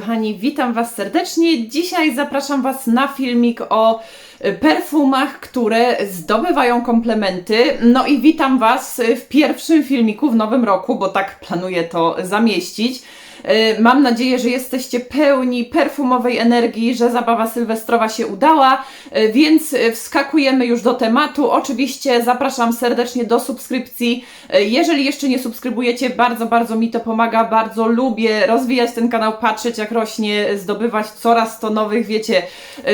kochani, witam Was serdecznie. Dzisiaj zapraszam Was na filmik o perfumach, które zdobywają komplementy. No i witam Was w pierwszym filmiku w nowym roku, bo tak planuję to zamieścić. E, Mam nadzieję, że jesteście pełni perfumowej energii, że zabawa sylwestrowa się udała, e, więc e, wskakujemy już do tematu. Oczywiście zapraszam serdecznie do subskrypcji. Jeżeli jeszcze nie subskrybujecie, bardzo, bardzo mi to pomaga, bardzo lubię rozwijać ten kanał, patrzeć jak rośnie, zdobywać coraz to nowych, wiecie,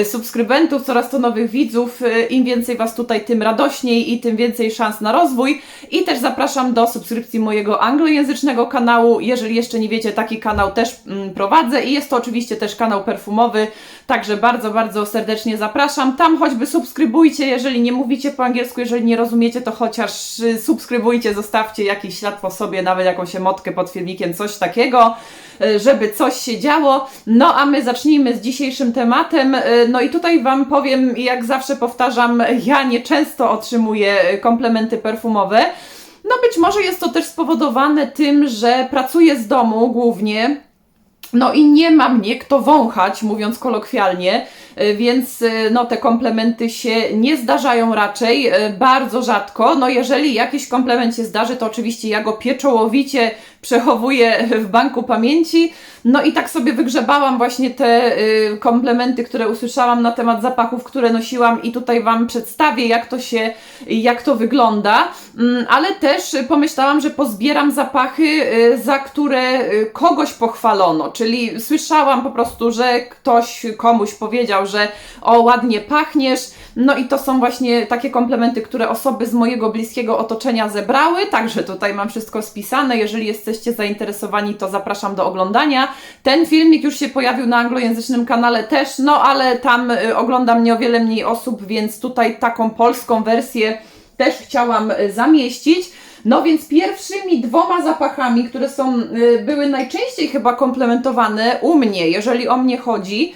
subskrybentów, coraz to nowych widzów. Im więcej Was tutaj, tym radośniej i tym więcej szans na rozwój. I też zapraszam do subskrypcji mojego anglojęzycznego kanału. Jeżeli jeszcze nie wiecie, taki kanał też mm, prowadzę i jest to oczywiście też kanał perfumowy, także bardzo, bardzo serdecznie zapraszam. Tam choćby subskrybujcie, jeżeli nie mówicie po angielsku, jeżeli nie rozumiecie, to chociaż y, subskrybujcie, zostawcie jakiś ślad po sobie, nawet jakąś emotkę pod filmikiem, coś takiego, y, żeby coś się działo. No a my zacznijmy z dzisiejszym tematem. Y, No i tutaj Wam powiem, jak zawsze powtarzam, ja nieczęsto otrzymuję komplementy perfumowe. No być może jest to też spowodowane tym, że pracuję z domu głównie. No i nie ma mnie kto wąchać, mówiąc kolokwialnie, y, więc y, no te komplementy się nie zdarzają raczej, y, bardzo rzadko. No jeżeli jakiś komplement się zdarzy, to oczywiście ja go pieczołowicie przechowuję w banku pamięci. No i tak sobie wygrzebałam właśnie te komplementy, które usłyszałam na temat zapachów, które nosiłam i tutaj Wam przedstawię, jak to się, jak to wygląda. Mm, ale też pomyślałam, że pozbieram zapachy, za które kogoś pochwalono, czyli słyszałam po prostu, że ktoś komuś powiedział, że o ładnie pachniesz, no i to są właśnie takie komplementy, które osoby z mojego bliskiego otoczenia zebrały, także tutaj mam wszystko spisane, jeżeli jesteście zainteresowani, to zapraszam do oglądania. Ten filmik już się pojawił na anglojęzycznym kanale też, no ale tam y, ogląda mnie o wiele mniej osób, więc tutaj taką polską wersję też chciałam y, zamieścić. No więc pierwszymi dwoma zapachami, które są, y, były najczęściej chyba komplementowane u mnie, jeżeli o mnie chodzi,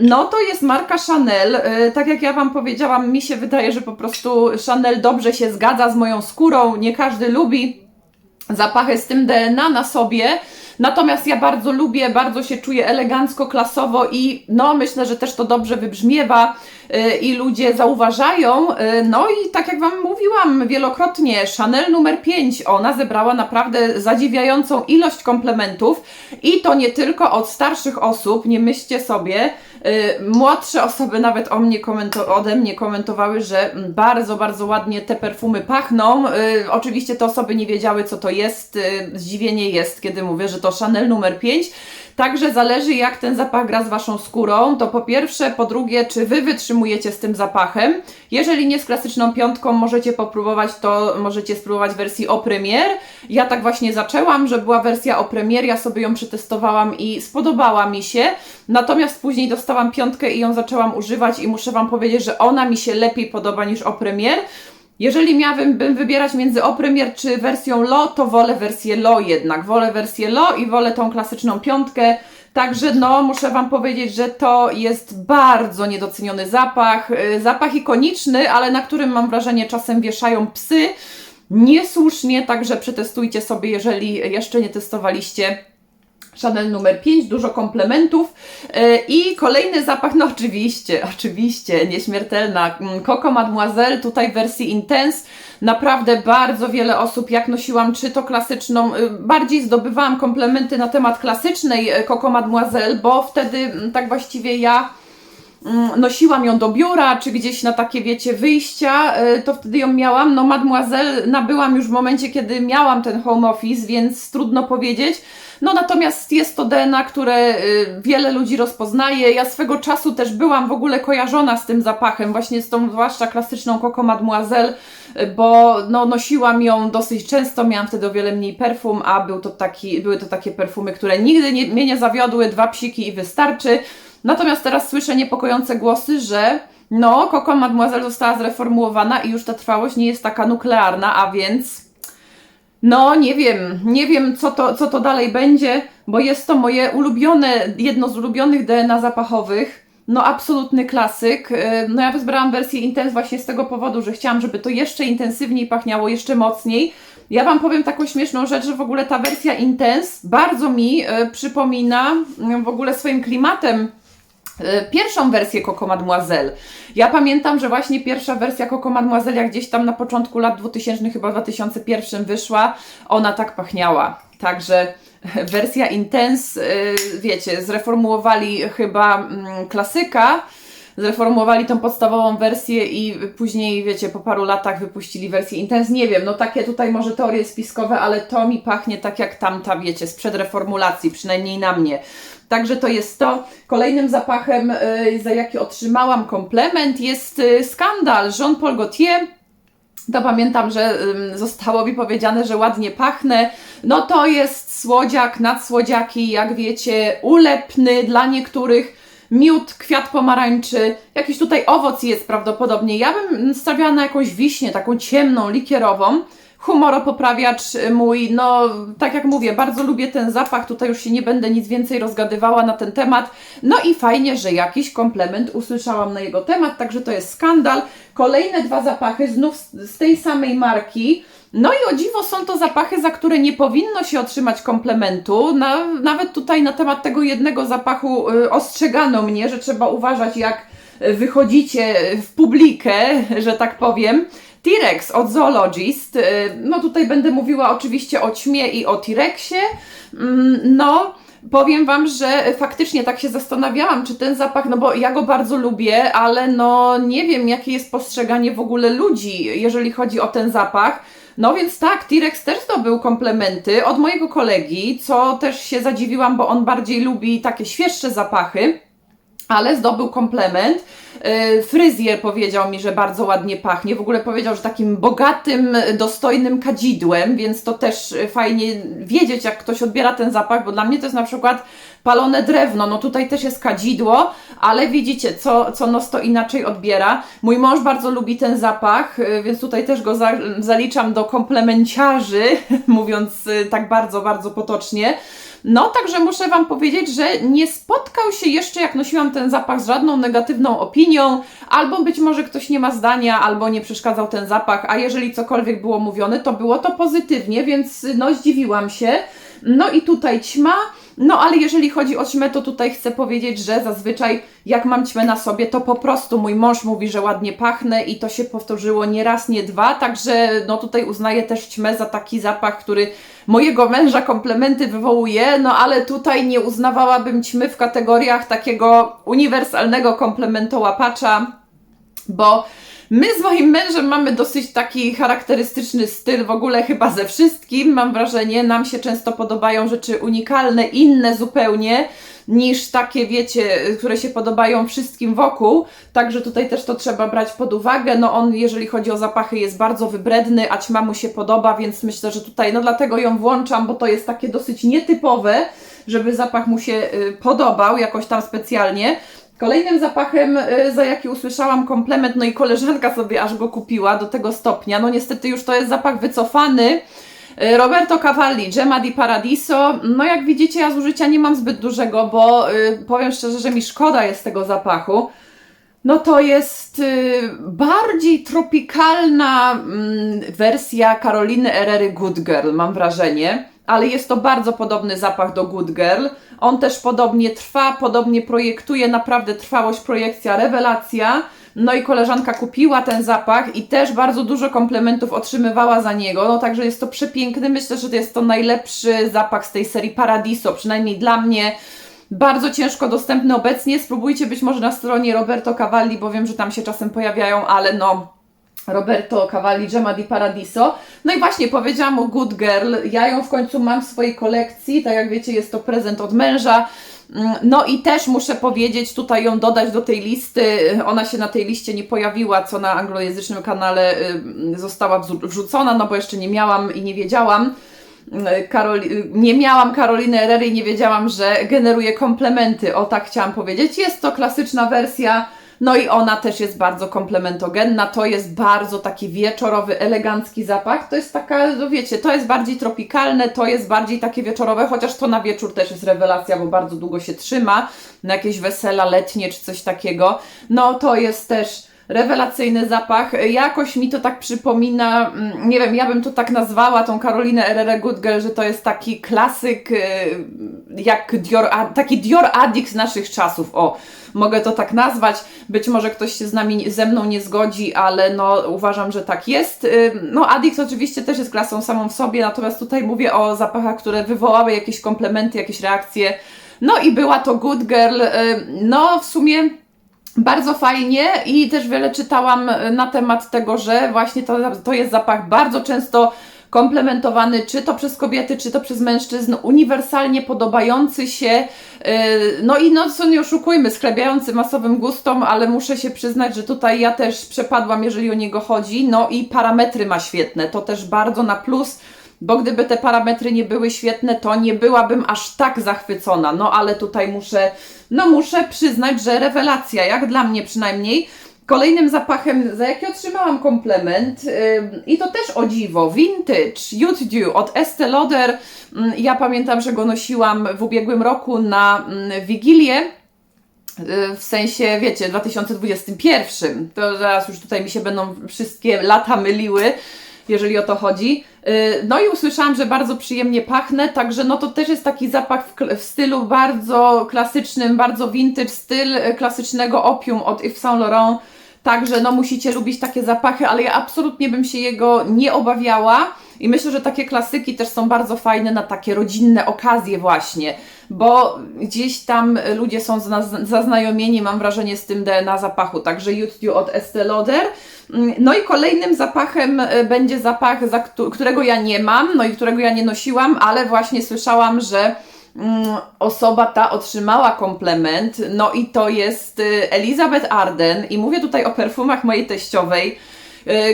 no to jest marka Chanel. Y, Tak jak ja Wam powiedziałam, mi się wydaje, że po prostu Chanel dobrze się zgadza z moją skórą. Nie każdy lubi zapachy z tym DNA na sobie. Natomiast ja bardzo lubię, bardzo się czuję elegancko, klasowo i no myślę, że też to dobrze wybrzmiewa y, i ludzie zauważają. Y, No i tak jak Wam mówiłam wielokrotnie, Chanel numer 5, ona zebrała naprawdę zadziwiającą ilość komplementów i to nie tylko od starszych osób, nie myślcie sobie, młodsze osoby nawet o mnie ode mnie komentowały, że bardzo, bardzo ładnie te perfumy pachną. Y, Oczywiście te osoby nie wiedziały, co to jest. y, Zdziwienie jest, kiedy mówię, że to Chanel numer 5. Także zależy, jak ten zapach gra z Waszą skórą. To po pierwsze, po drugie, czy Wy wytrzymujecie z tym zapachem. Jeżeli nie z klasyczną piątką, możecie popróbować, to możecie spróbować wersji o premier. Ja tak właśnie zaczęłam, że była wersja o premier, ja sobie ją przetestowałam i spodobała mi się. Natomiast później dostałam piątkę i ją zaczęłam używać i muszę Wam powiedzieć, że ona mi się lepiej podoba niż o premier. Jeżeli miałabym bym wybierać między O Premier czy wersją LO, to wolę wersję LO jednak. Wolę wersję LO i wolę tą klasyczną piątkę. Także no, muszę Wam powiedzieć, że to jest bardzo niedoceniony zapach. Yy, Zapach ikoniczny, ale na którym mam wrażenie czasem wieszają psy. Niesłusznie, także przetestujcie sobie, jeżeli jeszcze nie testowaliście. Chanel numer 5, dużo komplementów. Yy, I kolejny zapach, no oczywiście, oczywiście, nieśmiertelna. mm, Coco Mademoiselle, tutaj w wersji Intense. Naprawdę bardzo wiele osób, jak nosiłam, czy to klasyczną, yy, bardziej zdobywałam komplementy na temat klasycznej yy, Coco Mademoiselle, bo wtedy mm, tak właściwie ja nosiłam ją do biura, czy gdzieś na takie, wiecie, wyjścia, y, to wtedy ją miałam. No, Mademoiselle nabyłam już w momencie, kiedy miałam ten home office, więc trudno powiedzieć. No, natomiast jest to DNA, które y, wiele ludzi rozpoznaje. Ja swego czasu też byłam w ogóle kojarzona z tym zapachem, właśnie z tą zwłaszcza klasyczną Coco Mademoiselle, y, bo no, nosiłam ją dosyć często, miałam wtedy o wiele mniej perfum, a był to taki, były to takie perfumy, które nigdy nie, mnie nie zawiodły, dwa psiki i wystarczy. Natomiast teraz słyszę niepokojące głosy, że no, Coco Mademoiselle została zreformułowana i już ta trwałość nie jest taka nuklearna, a więc no nie wiem, nie wiem co to, co to dalej będzie, bo jest to moje ulubione, jedno z ulubionych DNA zapachowych. No absolutny klasyk. Yy, No ja wybrałam wersję Intense właśnie z tego powodu, że chciałam, żeby to jeszcze intensywniej pachniało, jeszcze mocniej. Ja Wam powiem taką śmieszną rzecz, że w ogóle ta wersja Intense bardzo mi e, przypomina mm, w ogóle swoim klimatem pierwszą wersję Coco Mademoiselle. Ja pamiętam, że właśnie pierwsza wersja Coco Mademoiselle, jak gdzieś tam na początku lat 2000, chyba w 2001 wyszła, ona tak pachniała. Także wersja Intense, y, wiecie, zreformułowali chyba mm, klasyka, zreformułowali tą podstawową wersję i później, wiecie, po paru latach wypuścili wersję Intense. Nie wiem, no takie tutaj może teorie spiskowe, ale to mi pachnie tak jak tamta, wiecie, sprzed reformulacji, przynajmniej na mnie. Także to jest to. Kolejnym zapachem, y, za jaki otrzymałam komplement, jest y, skandal Jean-Paul Gaultier to pamiętam, że zostało mi powiedziane, że ładnie pachnę. No to jest słodziak, nadsłodziaki, jak wiecie, ulepny dla niektórych. Miód, kwiat pomarańczy, jakiś tutaj owoc jest prawdopodobnie. Ja bym stawiała na jakąś wiśnię, taką ciemną, likierową humoropoprawiacz mój, no tak jak mówię, bardzo lubię ten zapach, tutaj już się nie będę nic więcej rozgadywała na ten temat. No i fajnie, że jakiś komplement usłyszałam na jego temat, także to jest skandal. Kolejne dwa zapachy znów z tej samej marki. No i o dziwo są to zapachy, za które nie powinno się otrzymać komplementu. Na, nawet tutaj na temat tego jednego zapachu y, ostrzegano mnie, że trzeba uważać jak wychodzicie w publikę, że tak powiem. T-Rex od Zoologist. Y, no tutaj będę mówiła oczywiście o ćmie i o T-Rexie. Mm, no, powiem Wam, że faktycznie tak się zastanawiałam, czy ten zapach, no bo ja go bardzo lubię, ale no nie wiem, jakie jest postrzeganie w ogóle ludzi, jeżeli chodzi o ten zapach. No więc tak, T-Rex też zdobył komplementy od mojego kolegi, co też się zadziwiłam, bo on bardziej lubi takie świeższe zapachy, ale zdobył komplement. E, fryzjer powiedział mi, że bardzo ładnie pachnie. W ogóle powiedział, że takim bogatym, dostojnym kadzidłem, więc to też fajnie wiedzieć, jak ktoś odbiera ten zapach, bo dla mnie to jest na przykład palone drewno. No tutaj też jest kadzidło, ale widzicie, co, co nos to inaczej odbiera. Mój mąż bardzo lubi ten zapach, e, więc tutaj też go za, zaliczam do komplemenciarzy, mówiąc e, tak bardzo, bardzo potocznie. No, także muszę Wam powiedzieć, że nie spotkał się jeszcze, jak nosiłam ten zapach, z żadną negatywną opinią, albo być może ktoś nie ma zdania, albo nie przeszkadzał ten zapach, a jeżeli cokolwiek było mówione, to było to pozytywnie, więc no zdziwiłam się. No i tutaj ćma. No ale jeżeli chodzi o ćmę, to tutaj chcę powiedzieć, że zazwyczaj jak mam ćmę na sobie, to po prostu mój mąż mówi, że ładnie pachnę i to się powtórzyło nie raz, nie dwa, także no tutaj uznaję też ćmę za taki zapach, który mojego męża komplementy wywołuje, no ale tutaj nie uznawałabym ćmy w kategoriach takiego uniwersalnego komplementołapacza, bo My z moim mężem mamy dosyć taki charakterystyczny styl, w ogóle chyba ze wszystkim, mam wrażenie. Nam się często podobają rzeczy unikalne, inne zupełnie niż takie, wiecie, które się podobają wszystkim wokół. Także tutaj też to trzeba brać pod uwagę. No on, jeżeli chodzi o zapachy, jest bardzo wybredny, a ćma mu się podoba, więc myślę, że tutaj, no dlatego ją włączam, bo to jest takie dosyć nietypowe, żeby zapach mu się y, podobał jakoś tam specjalnie. Kolejnym zapachem, y, za jaki usłyszałam komplement, no i koleżanka sobie aż go kupiła do tego stopnia. No niestety już to jest zapach wycofany. Y, Roberto Cavalli, Gemma di Paradiso. No jak widzicie, ja zużycia nie mam zbyt dużego, bo y, powiem szczerze, że mi szkoda jest tego zapachu. No to jest bardziej tropikalna mm, wersja Karoliny Erery Good Girl, mam wrażenie. Ale jest to bardzo podobny zapach do Good Girl. On też podobnie trwa, podobnie projektuje, naprawdę trwałość projekcja, rewelacja. No i koleżanka kupiła ten zapach i też bardzo dużo komplementów otrzymywała za niego. No także jest to przepiękny. Myślę, że jest to najlepszy zapach z tej serii Paradiso, przynajmniej dla mnie. Bardzo ciężko dostępny obecnie. Spróbujcie być może na stronie Roberto Cavalli, bo wiem, że tam się czasem pojawiają, ale no Roberto Cavalli, Gemma di Paradiso. No i właśnie powiedziałam o Good Girl. Ja ją w końcu mam w swojej kolekcji. Tak jak wiecie, jest to prezent od męża. Mm, no i też muszę powiedzieć, tutaj ją dodać do tej listy. Ona się na tej liście nie pojawiła, co na anglojęzycznym kanale y, została wrzucona, no bo jeszcze nie miałam i nie wiedziałam. Y, Karoli nie miałam Karoliny Erery i nie wiedziałam, że generuje komplementy. O tak chciałam powiedzieć. Jest to klasyczna wersja no i ona też jest bardzo komplementogenna. To jest bardzo taki wieczorowy, elegancki zapach. To jest taka, no wiecie, to jest bardziej tropikalne, to jest bardziej takie wieczorowe, chociaż to na wieczór też jest rewelacja, bo bardzo długo się trzyma. Na jakieś wesela letnie czy coś takiego. No to jest też Rewelacyjny zapach. Jakoś mi to tak przypomina, mm, nie wiem, ja bym to tak nazwała, tą Karolinę Herrera Good Girl, że to jest taki klasyk, y, jak Dior, taki Dior Addict naszych czasów. O, mogę to tak nazwać. Być może ktoś się z nami, ze mną nie zgodzi, ale no uważam, że tak jest. Y, No Addict oczywiście też jest klasą samą w sobie, natomiast tutaj mówię o zapachach, które wywołały jakieś komplementy, jakieś reakcje. No i była to Good Girl. y, No w sumie bardzo fajnie i też wiele czytałam e, na temat tego, że właśnie to, to jest zapach bardzo często komplementowany, czy to przez kobiety, czy to przez mężczyzn, uniwersalnie podobający się, yy, no i no co nie oszukujmy, sklebiający masowym gustom, ale muszę się przyznać, że tutaj ja też przepadłam, jeżeli o niego chodzi, no i parametry ma świetne, to też bardzo na plus, bo gdyby te parametry nie były świetne, to nie byłabym aż tak zachwycona. No ale tutaj muszę, no muszę przyznać, że rewelacja, jak dla mnie przynajmniej. Kolejnym zapachem, za jaki otrzymałam komplement, ym, i to też o dziwo, vintage, Youth Dew od Estée Lauder. Ym, Ja pamiętam, że go nosiłam w ubiegłym roku na ym, Wigilię. Y, W sensie, wiecie, 2021. To zaraz już tutaj mi się będą wszystkie lata myliły, jeżeli o to chodzi. Y, No i usłyszałam, że bardzo przyjemnie pachnę, także no to też jest taki zapach w, w stylu bardzo klasycznym, bardzo vintage, styl y, klasycznego opium od Yves Saint Laurent. Także no musicie lubić takie zapachy, ale ja absolutnie bym się jego nie obawiała. I myślę, że takie klasyki też są bardzo fajne na takie rodzinne okazje właśnie, bo gdzieś tam ludzie są zna- zaznajomieni, mam wrażenie, z tym DNA zapachu. Także Youth Dew od Estée Lauder. Mm, No i kolejnym zapachem e, będzie zapach, za któ- którego ja nie mam, no i którego ja nie nosiłam, ale właśnie słyszałam, że mm, osoba ta otrzymała komplement, no i to jest y, Elizabeth Arden i mówię tutaj o perfumach mojej teściowej,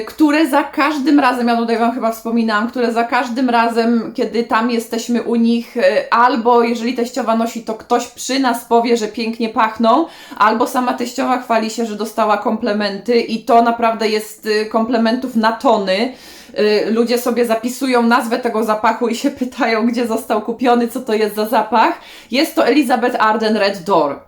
które za każdym razem, ja tutaj Wam chyba wspominałam, które za każdym razem, kiedy tam jesteśmy u nich, y, albo jeżeli teściowa nosi, to ktoś przy nas powie, że pięknie pachną, albo sama teściowa chwali się, że dostała komplementy i to naprawdę jest y, komplementów na tony. Ludzie sobie zapisują nazwę tego zapachu i się pytają, gdzie został kupiony, co to jest za zapach. Jest to Elizabeth Arden Red Door.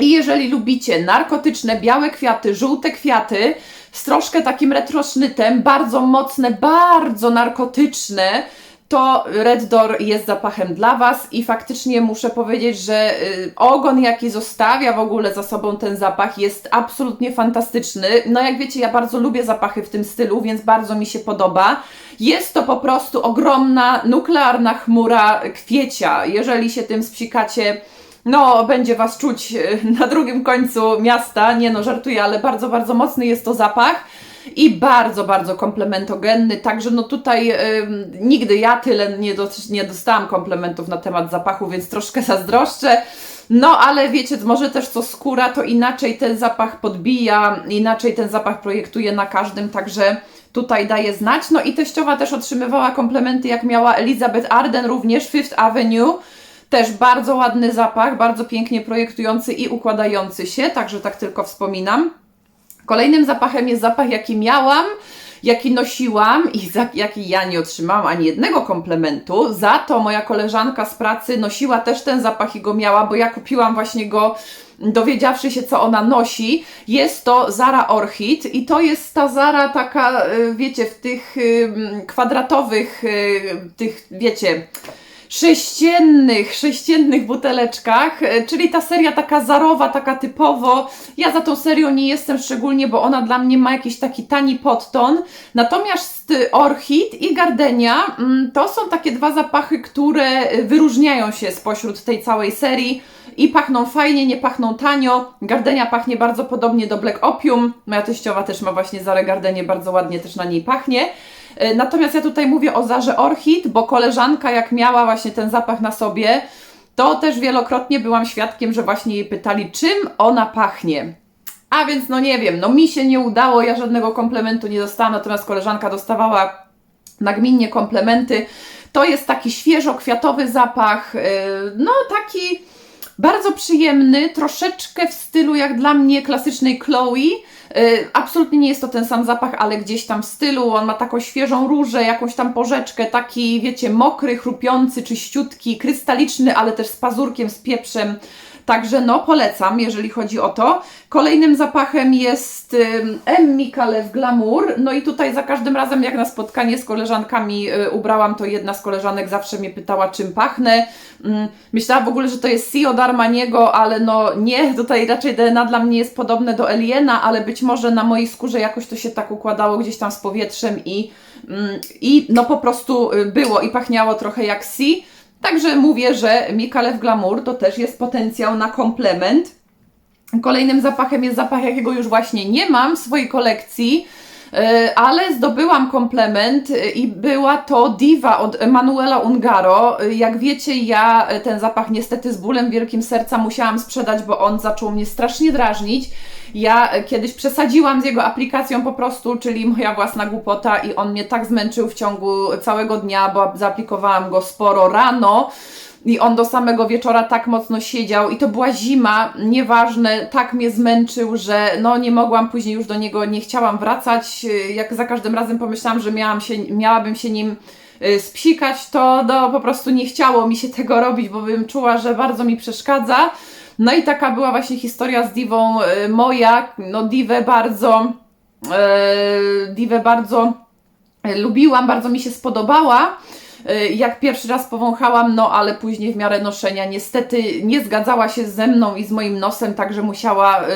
I jeżeli lubicie narkotyczne, białe kwiaty, żółte kwiaty z troszkę takim retrosznytem, bardzo mocne, bardzo narkotyczne, to Red Door jest zapachem dla Was i faktycznie muszę powiedzieć, że y, ogon jaki zostawia w ogóle za sobą ten zapach jest absolutnie fantastyczny. No jak wiecie, ja bardzo lubię zapachy w tym stylu, więc bardzo mi się podoba. Jest to po prostu ogromna nuklearna chmura kwiecia. Jeżeli się tym spsikacie, no, będzie Was czuć e, na drugim końcu miasta. Nie no, żartuję, ale bardzo, bardzo mocny jest to zapach i bardzo, bardzo komplementogenny. Także no tutaj ym, nigdy ja tyle nie, dos- nie dostałam komplementów na temat zapachu, więc troszkę zazdroszczę. No, ale wiecie, może też co skóra, to inaczej ten zapach podbija, inaczej ten zapach projektuje na każdym, także tutaj daje znać. No i teściowa też otrzymywała komplementy, jak miała Elizabeth Arden, również Fifth Avenue. Też bardzo ładny zapach, bardzo pięknie projektujący i układający się, także tak tylko wspominam. Kolejnym zapachem jest zapach, jaki miałam, jaki nosiłam i za jaki ja nie otrzymałam ani jednego komplementu. Za to moja koleżanka z pracy nosiła też ten zapach i go miała, bo ja kupiłam właśnie go dowiedziawszy się, co ona nosi. Jest to Zara Orchid i to jest ta Zara taka, y, wiecie, w tych kwadratowych, y, tych, wiecie, sześciennych, sześciennych buteleczkach, e, czyli ta seria taka zarowa, taka typowo. Ja za tą serią nie jestem szczególnie, bo ona dla mnie ma jakiś taki tani podton. Natomiast y, Orchid i Gardenia mm, to są takie dwa zapachy, które y, wyróżniają się spośród tej całej serii i pachną fajnie, nie pachną tanio. Gardenia pachnie bardzo podobnie do Black Opium. Moja teściowa też ma właśnie Zarę Gardenię, bardzo ładnie też na niej pachnie. E, Natomiast ja tutaj mówię o Zarze Orchid, bo koleżanka jak miała właśnie ten zapach na sobie, to też wielokrotnie byłam świadkiem, że właśnie jej pytali, czym ona pachnie. A więc no nie wiem, no mi się nie udało, ja żadnego komplementu nie dostałam, natomiast koleżanka dostawała nagminnie komplementy. To jest taki świeżo-kwiatowy zapach, yy, no taki bardzo przyjemny, troszeczkę w stylu jak dla mnie klasycznej Chloe. Yy, absolutnie nie jest to ten sam zapach, ale gdzieś tam w stylu. On ma taką świeżą różę, jakąś tam porzeczkę, taki wiecie, mokry, chrupiący, czyściutki, krystaliczny, ale też z pazurkiem, z pieprzem. Także no, polecam, jeżeli chodzi o to. Kolejnym zapachem jest ym, Emmi Kalew Glamour. No i tutaj za każdym razem, jak na spotkanie z koleżankami y, ubrałam, to jedna z koleżanek zawsze mnie pytała, czym pachnę. Ym, myślałam w ogóle, że to jest Si od Armaniego, ale no nie, tutaj raczej DNA dla mnie jest podobne do Eliena, ale być może na mojej skórze jakoś to się tak układało gdzieś tam z powietrzem i, ym, i no po prostu y, było i pachniało trochę jak Si. Także mówię, że Mikalew Glamour to też jest potencjał na komplement. Kolejnym zapachem jest zapach, jakiego już właśnie nie mam w swojej kolekcji, ale zdobyłam komplement e, i była to Diva od Emanuela Ungaro. E, Jak wiecie, ja e, ten zapach niestety z bólem wielkim serca musiałam sprzedać, bo on zaczął mnie strasznie drażnić. Ja e, kiedyś przesadziłam z jego aplikacją po prostu, czyli moja własna głupota i on mnie tak zmęczył w ciągu całego dnia, bo zaaplikowałam go sporo rano. I on do samego wieczora tak mocno siedział i to była zima, nieważne, tak mnie zmęczył, że no nie mogłam później już do niego, nie chciałam wracać. Jak za każdym razem pomyślałam, że miałam się, miałabym się nim y, spsikać, to no, po prostu nie chciało mi się tego robić, bo bym czuła, że bardzo mi przeszkadza. No i taka była właśnie historia z Divą y, moja, no Divę bardzo, y, Divę bardzo lubiłam, bardzo mi się spodobała. Y, Jak pierwszy raz powąchałam, no ale później w miarę noszenia niestety nie zgadzała się ze mną i z moim nosem, także musiała y,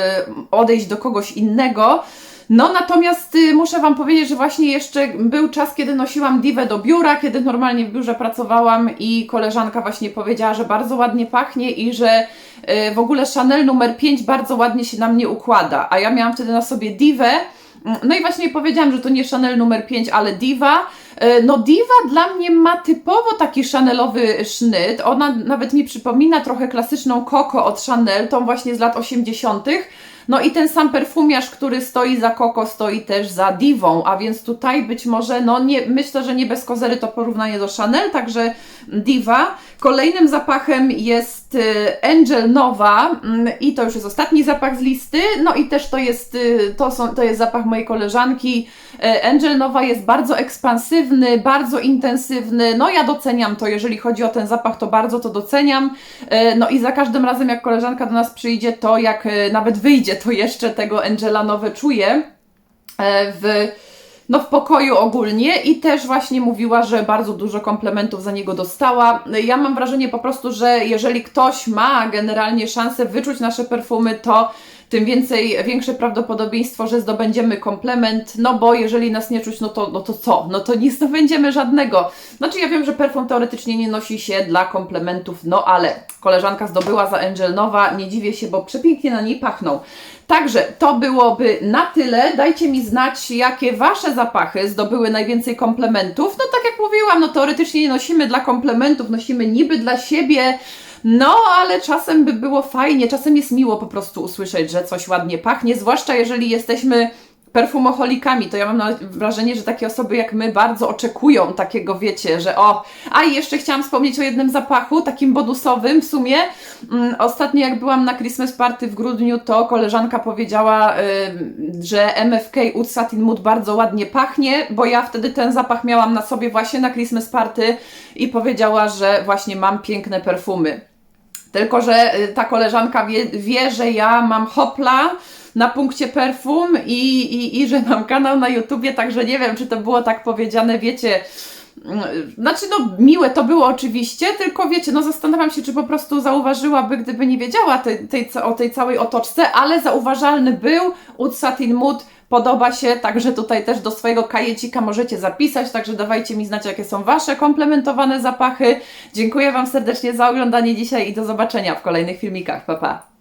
odejść do kogoś innego. No natomiast y, muszę Wam powiedzieć, że właśnie jeszcze był czas, kiedy nosiłam diwę do biura, kiedy normalnie w biurze pracowałam i koleżanka właśnie powiedziała, że bardzo ładnie pachnie i że y, w ogóle Chanel numer 5 bardzo ładnie się na mnie układa. A ja miałam wtedy na sobie diwę, no i właśnie powiedziałam, że to nie Chanel numer 5, ale Diva. E, No Diva dla mnie ma typowo taki Chanelowy sznyt. Ona nawet mi przypomina trochę klasyczną Coco od Chanel, tą właśnie z lat 80. No i ten sam perfumiarz, który stoi za Coco, stoi też za Divą, a więc tutaj być może, no nie, myślę, że nie bez kozery to porównanie do Chanel, także Diva. Kolejnym zapachem jest y, Angel Nowa mm, i to już jest ostatni zapach z listy, no i też to jest, y, to, są, to jest zapach mojej koleżanki. E, Angel Nowa jest bardzo ekspansywny, bardzo intensywny, no ja doceniam to, jeżeli chodzi o ten zapach, to bardzo to doceniam. E, No i za każdym razem, jak koleżanka do nas przyjdzie, to jak e, nawet wyjdzie, to jeszcze tego Angela Nowe czuję e, w, no w pokoju ogólnie i też właśnie mówiła, że bardzo dużo komplementów za niego dostała. Ja mam wrażenie po prostu, że jeżeli ktoś ma generalnie szansę wyczuć nasze perfumy, to tym więcej, większe prawdopodobieństwo, że zdobędziemy komplement, no bo jeżeli nas nie czuć, no to, no to co? No to nie zdobędziemy żadnego. Znaczy ja wiem, że perfum teoretycznie nie nosi się dla komplementów, no ale koleżanka zdobyła za Angel Nowa, nie dziwię się, bo przepięknie na niej pachną. Także to byłoby na tyle. Dajcie mi znać, jakie Wasze zapachy zdobyły najwięcej komplementów. No tak jak mówiłam, no teoretycznie nie nosimy dla komplementów, nosimy niby dla siebie, no, ale czasem by było fajnie, czasem jest miło po prostu usłyszeć, że coś ładnie pachnie, zwłaszcza jeżeli jesteśmy perfumoholikami, to ja mam wrażenie, że takie osoby jak my bardzo oczekują takiego, wiecie, że o, a i jeszcze chciałam wspomnieć o jednym zapachu, takim bonusowym w sumie. Mm, Ostatnio jak byłam na Christmas Party w grudniu, to koleżanka powiedziała, y, że MFK Oud Satin Mood bardzo ładnie pachnie, bo ja wtedy ten zapach miałam na sobie właśnie na Christmas Party i powiedziała, że właśnie mam piękne perfumy. Tylko, że y, ta koleżanka wie, wie, że ja mam hopla na punkcie perfum i, i, i że mam kanał na YouTubie, także nie wiem, czy to było tak powiedziane, wiecie. mm, Znaczy, no, miłe to było oczywiście, tylko wiecie, no, zastanawiam się, czy po prostu zauważyłaby, gdyby nie wiedziała tej, tej, o tej całej otoczce, ale zauważalny był Oud Satin Mood. Podoba się, także tutaj też do swojego kajecika możecie zapisać, także dawajcie mi znać, jakie są Wasze komplementowane zapachy. Dziękuję Wam serdecznie za oglądanie dzisiaj i do zobaczenia w kolejnych filmikach. Pa, pa!